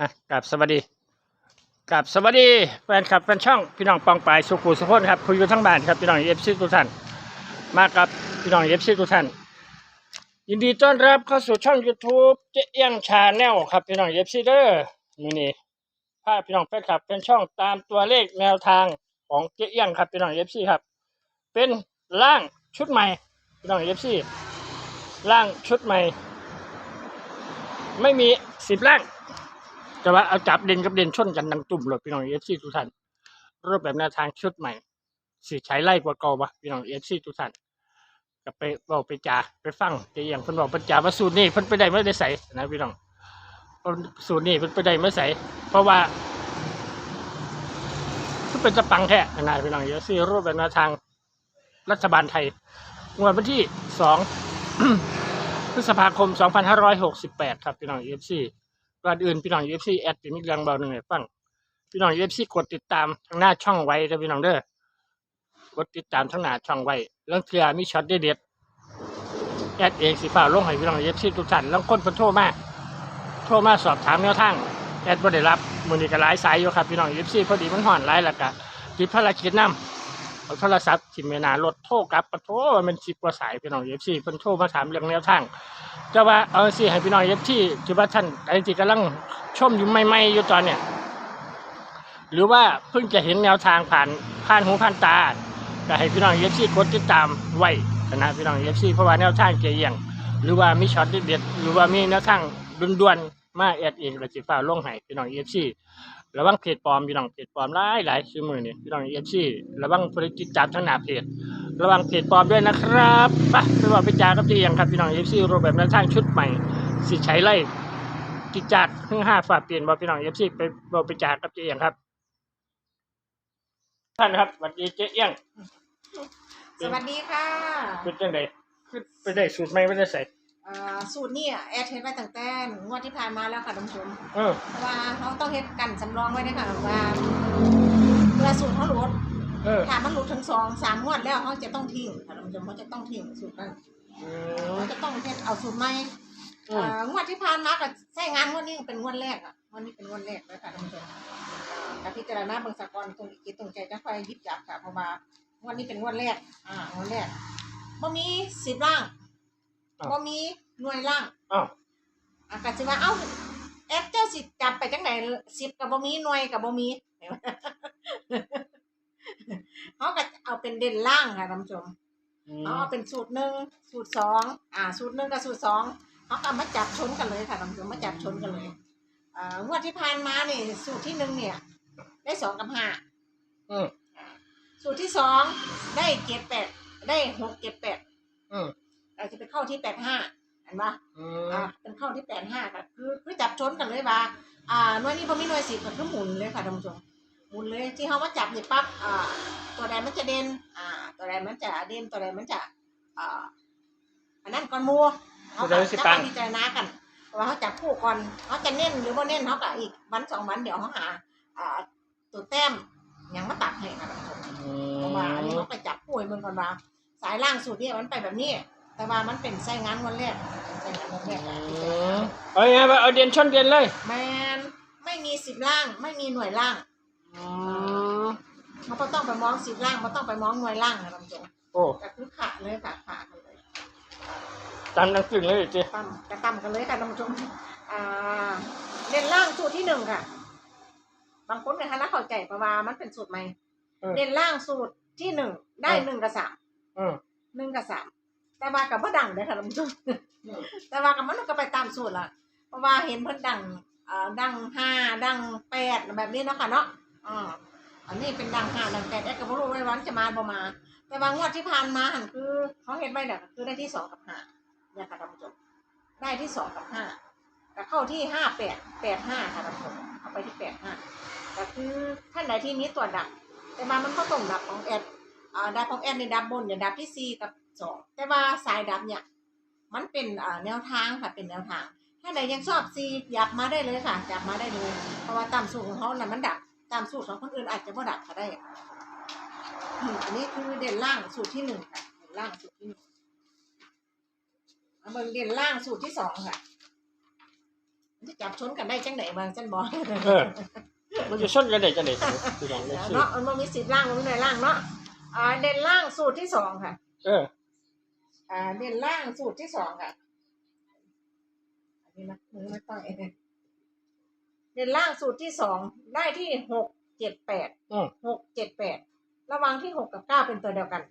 อะกับสวัสดีกับสวัสดีแฟนคลับแฟนช่องพี่น้องปองปายสุขุสุขนครับคุยอยู่ทั้งบ้านครับพี่น้องเอฟซีทุกท่านมากับพี่น้องเอฟซีทุกท่านยินดีต้อนรับเข้าสู่ช่อง YouTube เจ๊เอี้ยงชาแนลครับพี่น้องเอฟซีเด้อนี่นี่พาพี่น้องแฟนคลับแฟนช่องตามตัวเลขแนวทางของเจ๊เอี้ยงครับพี่น้องเอฟซีครับ เป็นร่างชุดใหม่พี่น้องเอฟซีร่างชุดใหม่ ไม่มีสิบร่าง แต่ว่าเอาจับเด่นกับเด่นชนกันดังตุ่มเลยพี่น้องเอฟซีทุกท่านรูปแบบแนวทางชุดใหม่สิใช้ไล่กว่าเก่าปะพี่น้องเอฟซีทุกท่านก็ไปบอกไปจ่าไปฟังจะอย่างเพิ่นบอกเพิ่นจาว่าสูตรนี้เพิ่นไปได้ไม่ได้ใส่นะพี่น้องสูตรนี้เพิ่นไปได้ไม่ใส่เพราะว่าคือเป็นตะปังแท้นะพี่น้องเอฟซีรูปแบบแนวทางรัฐบาลไทยงวดวันที่สองพฤษภาคม 2568 ครับพี่น้องเอฟซี ก่อนอื่นพี่น้อง UFC แอดเป็นมิกเรื่องเบาหนึ่งให้ฟังพี่น้อง UFC กดติดตามทางหน้าช่องไว้เด้อพี่น้องเด้อกดติดตามทางหน้าช่องไว้เรื่องเคลียร์มีช็อตเด็ดแอดเองสิฝ่าลงให้พี่น้อง UFC ทุกท่านแล้วคนเพิ่นโทรมาโทรมาสอบถามแนวทางแอดบ่ได้รับมือนี้ก็หลายสายอยู่ครับพี่น้อง UFC พอดีมันฮ้อนหลายแล้วก็ติดภารกิจนำ เอาโทรศัพท์ทิ่มไว้หน้ารถโทรกลับปะโทรมัน10กว่าสายพี่น้อง UFC เพิ่นโทรมาถามเรื่องแนวทางจะว่าเอาสิให้พี่น้องเอฟที่ที่ว่าท่านไอ้ที่กำลังชมอยู่ใหม่ๆอยู่ตอนเนี้ยหรือว่าเพิ่งจะเห็นแนวทางผ่านผ่านหูผ่านตาก็ให้พี่น้องเอฟซีกดติดตามไว้นะพี่น้องเอฟซีเพราะว่าแนวทางเจียง หรือว่ามีช็อตเด็ดหรือว่ามีแนวทางด่วนๆมาแอดเองและสิฟ้าลงให้พี่น้องเอฟซี ระวังเพจปลอมพี่น้องเพจปลอมหลายหลายชื่อมือนี่พี่น้องเอฟซีระวังผู้ใดติดตามทางหน้าเพจระวังเพจปลอมด้วยนะครับไปไปบอกไปจากับที่ยังครับพี่น้องเอฟซีรูปแบบแนวทางชุดใหม่สิใช้ไล่จิจัดเพิ่งห้าฝาเปลี่ยนบอกพี่น้องเอฟซีไปบอกไปจากับเจียงครับ ท่านครับสวัสดีเจ๊เอี้ยงสวัสดีค่ะเป็นจังไดขึ้นไปได้สูตรใหม่ไม่ได้ใส่เอ่อสูตรนี่แอดเฮ็ดไว้ตั้งแต่งวดที่ผ่านมาแล้วค่ะท่านผู้ชมเออเพราะว่าเขาต้องเฮ็ดกันสำรองไว้ด้วยค่ะว่าเวลาสูตรเขาหลุดเออถ้ามันหลุดทั้งสองสามงวดแล้วเขาจะต้องทิ้งค่ะท่านผู้ชมเขาจะต้องทิ้งสูตรนั้นอืมเขาจะต้องเฮ็ดเอาสูตรใหม่อืมเอ่องวดที่ผ่านมาก็ใช้งานงวดนี้เป็นงวดแรกอะงวดนี้เป็นงวดแรกเลยค่ะท่านผู้ชมกับพิจารณาเบิ่งสะกอนตรงจิตตรงใจจะค่อยหยิบจับค่ะเพราะว่างวดนี้เป็นงวดแรก อ่างวดแรกบ่มีสิบล่าง บ่มีหน่วยล่างอ้าวอากาศสิว่าเอ้าแอปเจ้าสิจับไปจังไหนสิบกับบ่มีหน่วยกับบ่มีเขาก็เอาเป็นเด่นล่างค่ะท่านผู้ชม อืเขามเอาเป็นสูตรหนึ่งสูตรสองอ่า สูตรหนึ่งกับสูตรสองเขาก็มาจับชนกันเลยค่ะท่านผู้ชมมาจับชนกันเลยอ่างวดที่ผ่านมาเนี่ยสูตรที่หนึ่งเนี่ย ได้สองกับห้าอืม สูตรที่สองได้เจ็ดแปดได้หกเจ็ดแปดอืม เราจะไปเข้าที่แปดห้าเห็นปะอือ่ามเป็นเข้าที่แปดห้าก็คือคือจับชนกันเลยว่าอ่าหน่วยนี้พอมีหน่วยสิบก็คือหมุนเลยค่ะท่านผู้ชมหมุนเลยที่เขามาจับนี่ปั๊บอ่า ตัวใดมันจะเด่นอ่า ตัวใดมันจะเด่นตัวใดมันจะอ่าอันนั้นก่อนหมูเขาก็จะมาพิจารณากันว่าเขาจับคู่ก่อนเขาจะเน้นหรือว่าเน้นเขาก็อีกวันสองวันเดี๋ยวเขาหาอ่าตัวแต้มหยังมาตัดให้ค่ะท่านผู้ชม อืเพราะว่าอันนี้เขาไปจับคู่ให้เมืองก่อนว่าสายล่างสุดเนี่ยมันไปแบบนี้ แต่ว่ามันเป็นไส้งานวันแรกไส้งานวันแรกนะพิจารณาเอาไงว่าเอาเด่นชนเด่นเลยแมนไม่มีสิบล่าง ไม่มีหน่วยล่างอืมเขาก็ต้องไปมองสิบล่างเขาต้องไปมองหน่วยล่างนะท่านผู้ชมโอ้แต่คือขาดเลยค่ะขาดเลยตามหนังสือเลยเจ๊ตั้มกระตั้มกันเลยค่ะท่านผู้ชมอ่าเด่นล่างสูตรที่หนึ่งค่ะ บางคนเนี่ยคะน่าเข้าใจเพราะว่ามันเป็นสูตรใหม่เออเด่นล่างสูตรที่หนึ่งได้หนึ่งกับสามอืมหนึ่งกับสาม แต่ว่ากับพ่ดังเลยค่ะท่านผู้ชมแต่ว่ากับมันก็ไปตามสูตรละเพราะว่าเห็นเพิ่นดังอ่าดังห้าดังแปดแบบนี้เนาะค่ะเนาะอ่าอันนี้เป็นดังห้าดังแปดแอดก็บ่รู้ว่าวันจะมาบ่มา แต่ว่างวดที่ผ่านมาหันคือเขาเห็นไว้เนี่ยคือได้ที่สองกับห้าเนี่ยค่ะท่านผู้ชมได้ที่สองกับห้าก็เข้าที่ห้าแปดแปดห้าค่ะท่านผู้ชมเอาไปที่แปดห้าก็คือท่านใดที่นี้ตัวดับ แต่ว่ามันก็ตรงดับของแอดอ่าดับของแอดในดับบนเนี่ยดับที่สี่กับ สองแต่ว่าสายดับเนี่ยมันเป็นอ่าแนวทางค่ะเป็นแนวทาง ถ้าไหนยังชอบซียับมาได้เลยค่ะยับมาได้เลย เพราะว่าตามสูตรของเขาน่ะมันดับตามสูตรของคนอื่นอาจจะบ่ดับก็ได้อืมอันนี้คือเด่นล่างสูตรที่หนึ่งค่ะเด่นล่างสูตรที่หนึ่งเอาเบิ่งเด่นล่างสูตรที่สองค่ะมันจะจับจับชนกันได้จังไหนบางจันบอกเออมันจะชนกันได้จังได๋พี่น้องเอฟซีเนาะมันบ่มีสิทธิ์ล่างมันมีหน่วยล่างเนาะอ่าเด่นล่างสูตรที่สองค่ะ เออ อ่าเด่นล่างสูตรที่สองค่ะ อันนี้นะมือไม่ต้องเองเด่นล่างสูตรที่สองได้ที่หกเจ็ดแปดอืม หกเจ็ดแปดระหวังที่หกกับเก้าเป็นตัวเดียวกัน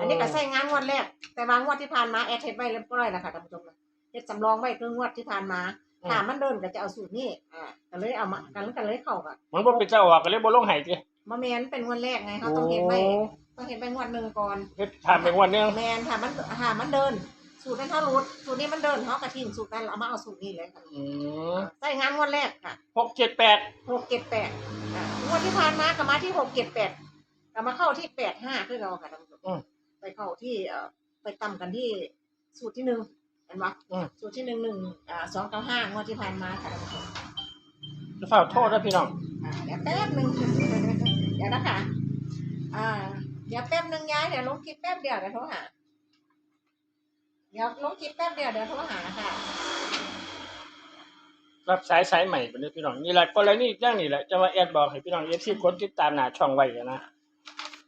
อันนี้ก็ใช้งานงวดแรก แต่วางงวดที่ผ่านมาแอดเทสไว้เรียบร้อยแล้วค่ะท่านผู้ชมนะเฮ็ดสำรองไว้คืองวดที่ผ่านมาถ้ามันเดินก็จะเอาสูตรนี้อ่าก็เลยเอามากันกันเลยเข้ากันมันบ่เป็นเจ้าออกก็เลยบ่ลงให้ติมาแมนเป็นงวดแรกไงเขาต้องเห็นไว้ต้อ งเห็นไปงวดหนึ่งก่อนเฮ็ดทานไปงวันหนึงแมนถ้ามันถ้ามันเดิน สูตรนั้นถ้ารูดสูตรนี้มันเดินเขากระทิ้งสูตรนั้นเอามาเอาสูตรนี้เลยค่ะอืมใช้งานงวดแรกค่ะหกเจ็ดแปดหกเจ็ดแปดอ่างวดที่ผ่านมาก็มาที่หกเจ็ดแปดก็มาเข้าที่แปดห้าคือเราค่ะท่านผู้ชมไปเข้าที่เอ่อไปต่ำกันที่สูตรที่หนึ่งเห็นไหมอืมสูตรที่หนึ่งหนึ่งอ่าสองเก้าห้างวดที่ผ่านมาค่ะท่านผู้ชม จะฝากโทษนะพี่น้อง อ่าเดี๋ยวแป๊บหนึ่งเดี๋ยวนะคะ อ่า เดี๋ยวแป๊บหนึ่งย้ายเดี๋ยวลงคลิปแป๊บเดียวเดี๋ยวโทรหา เดี๋ยวลงคลิปแป๊บเดียวเดี๋ยวโทรหาค่ะ รับสายสายใหม่เป็นพี่น้องนี่แหละกรณีอย่างนี้แหละจะมาแอดบอกให้พี่น้องเอฟซีกดติดตามหน้าช่องไว้กันนะ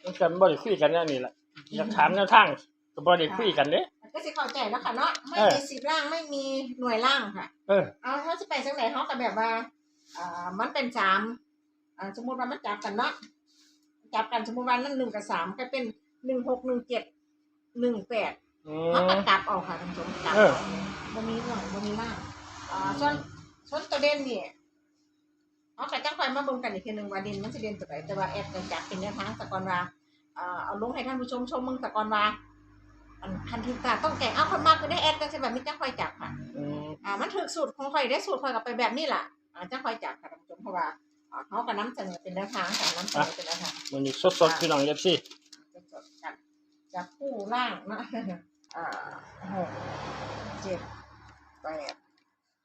มันกันบ่ได้คุยกันอย่างนี้แหละอยากถามแนวทางก็บ่ได้คุยกันเด้ ก็สิเข้าใจแล้วค่ะเนาะไม่เออมีสิบล่างไม่มีหน่วยล่างค่ะ เออ เอาเขาจะไปจังไหนเขาก็แบบว่าอ่ามันเป็นสามอ่าสมมติว่ามันจับกันเนาะ จับกันสมมติว่านั่นหนึ่งกับสามก็เป็นหนึ่งหกหนึ่งเจ็ดหนึ่งแปดอืเขาก็ม กลับเอาค่ะท่านผู้ชมกลับเออบ่มีหน่อยบ่มีล่างอ่าส่วนส่วนตัวเด่นนี่เขาก็จังคอยมาเบิ่งกันอีกทีหนึงว่าเด่นมันสิเด่นตัวไหนแต่ว่าแอดก็จับเป็นแนวทางสะกอนว่าอ่าเอาลงให้ท่านผู้ชมชมมึงสะกอนว่าอันคันถึงตาต้องแก่เอาคนมากก็ได้แอดก็ใช่แบบนี้จังคอยจับค่ะ อืมอ่ามันถึกสูตรของข่อยได้สูตรข่อยก็ไปแบบนี้ล่ะอ่าจังคอยจับค่ะท่านผู้ชมเพราะว่าอ่า เขาก็นํเสนอเป็นแนวทางค่ะนํเสนอเป็นแนวทางมันนี่สดๆพี่น้องเอฟซีจะจดกันจับคู่ล่างนะอ่าหกเจ็ดแปด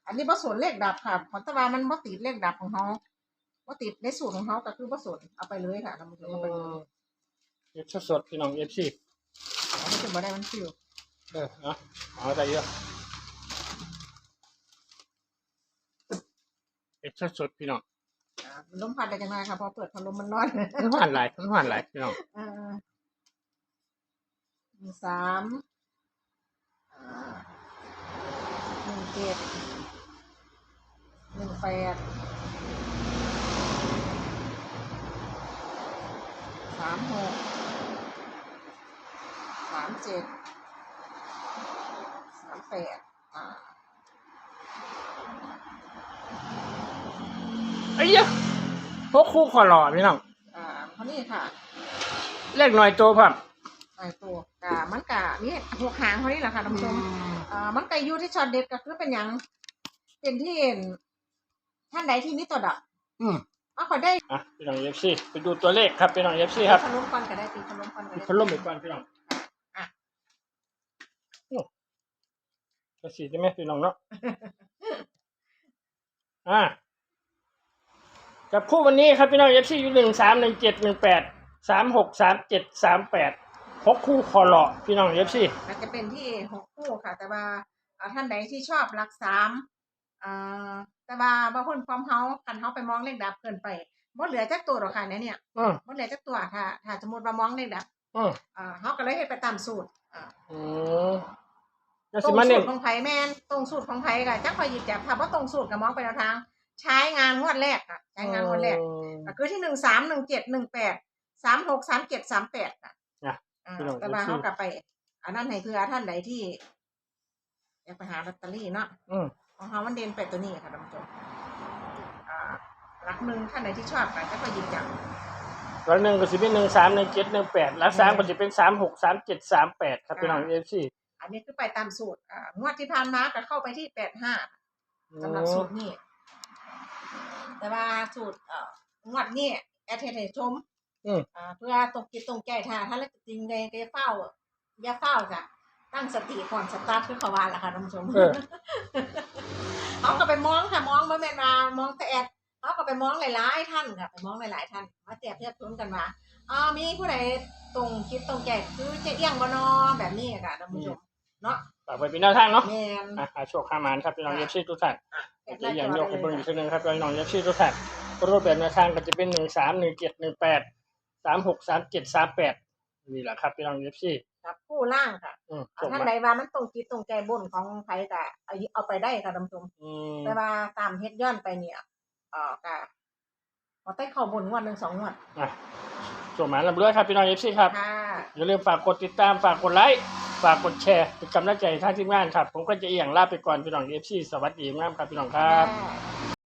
อันนี้ผสมเลขดับค่ะเพราะแตว่ามันบ่ติดเลขดับของเขาบ่ติดในสูตรของเขาก็คือผสมเอาไปเลยค่ะท่านผู้ชมเอาไปเลยเฮ็ดสดๆพี่น้องเอฟซีอันนี้คือบ่ได้มันฟิวเออเอาเอาใจเยอะเฮ็ดสดๆพี่น้องอ่ามัน ลมพัดได้จังไงค่ะพอเปิดพัดลมมันร้อนมันหวานหลายมันหวานหลายพี่น้องอ่าหนึ่งสามอ่าหนึ่งเจ็ดหนึ่งแปดสามหกสามเจ็ดสามแปดอ่าไอ้เหี้ยะ พวกคู่คอหล่อพี่น้อง อ่าเพราะนี่ค่ะเลขหน่อยโตพร้อมไอตัวกะมันกะนี่หกหางเขานี่แหละค่ะท่านผู้ชมอ่ามันก็อยู่ที่ช็อตเด็ดก็คือเป็นหยัง เป็นที่เห็นท่านใดที่มีตัวดับอืมเอาขอได้อะพี่น้องเอฟซีไปดูตัวเลขครับพี่น้องเอฟซีครับขนมก่อนก็ได้ตีขนมก่อนก็ปิดได้พัดลมไปก่อนพี่น้องอะโอ้กระสีได้ไหมพี่น้องเนาะอ่า กับคู่วันนี้ครับพี่น้องเอฟซีอยู่หนึ่งสามหนึ่งเจ็ดหนึ่งแปดสามหกสามเจ็ดสามแปดหกคู่คอหล่อพี่น้องเอฟซีมันจะเป็นที่หกคู่ค่ะ แต่ว่าอ่าท่านใดที่ชอบหลักสามอ่าแต่ว่าบางคนพร้อมเฮาคันเฮาไปมองเลขดับเกินไปบ่เหลือจักตัวหรอกค่ะเนี่ยเนี่ยอืมบ่เหลือจักตัวถ้าถ้าสมมติว่ามองเลขดับอืมอ่าเฮาก็เลยเฮ็ดไปตามสูตรอ่าอืมแล้วตรสิงมาสูเน้ตนรของไผแม่นตรงสูตรของไผก็จักคอยหยิบจับถ้าบ่ตรงสูตรก็มองไปแนวทาง ใช้งานงวดแรกอะใช้งานงวดแรกก็คือที่หนึ่งสามหนึ่งเจ็ดหนึ่งแปดสามหกสามเจ็ดสามแปดอะนะอ่าพี่น้องแต่ว่าเอฟซีเขากลับไป อันนั้นไหนคือท่านใดที่ อยากไปหาลอตเตอรี่เนาะอืมของเขามันเด่นไปตัวนี้ค่ะท่านผู้ชมอ่ารักหนึ่งท่านใดที่ชอบก็จะก็หยิบจับร้อยหนึ่งก็สิเป็นหนึ่งสามหนึ่งเจ็ดหนึ่งแปดแล้วสามก็สิเป็นสามหกสามเจ็ดสามแปดครับพี่น้องเอฟซีอันนี้คือไปตามสูตรอ่างวดที่ผ่านมาก็เข้าไปที่แปดห้าสำหรับสูตรนี้ แต่ว่าสูตรเอ่องวดนี้แอดเทนชมอืม อ่าเพื่อตรงจิตตรงใจถ้าถ้าเล็กจริงเลยก็อย่าเฝ้าอย่าเฝ้าจ้ะตั้งสติก่อนสตาร์ทคือเขาว่าแหละค่ะท่านผู้ชมเออ เขาก็ไปมองค่ะมองมาแม่นมามองแต่แอดเขาก็ไปมองหลายๆท่านค่ะไปมองหลายๆท่านมาเทียบเทียบทุนกันว่าอ่ามีผู้ใดตรงคิดตรงใจคือเจะเอี้ยงบ่นอแบบนี้ค่ะท่านผู้ชมเนาะฝากไว้เป็นแนวทางเนาะแมน อะหาโชคหามานครับพี่น้องเอฟซีทุกท่าน แปดหจะน้าอจย่างอยกให้เบิ่งเลอียกทีหนึงครับพี่น้องเอฟซีทุกท่านรูปแบบแนวทางก็จะเป็นหนึ่งสามหนึ่งเจ็ดหนึ่งแปดสามหกสามเจ็ดสามแปดนี่แหละครับพี่น้องเอฟซีครับผู้ล่างค่ะอืมอ่าส่งท่านมาใดว่ามันตรงจิตตรงใจบนของใครก็เอาเอาไปได้ค่ะท่านผู้ชมอืมแต่ว่าตามเฮ็ดย้อนไปเนี่ยเอ่อก็ พอได้เข้าบนงวดหนึ่งสองงวดอะส่งมาลำเรื่อยครับพี่น้องเอฟซีครับ ค่ะอย่าลืมฝากกดติดตามฝากกดไลค์ฝากกดแชร์เป็นกำลังใจให้ท่านทีมงานครับ ผมก็จะเอียงลาไปก่อนพี่น้องเอฟซีสวัสดีมากครับพี่น้องครับ ค่ะ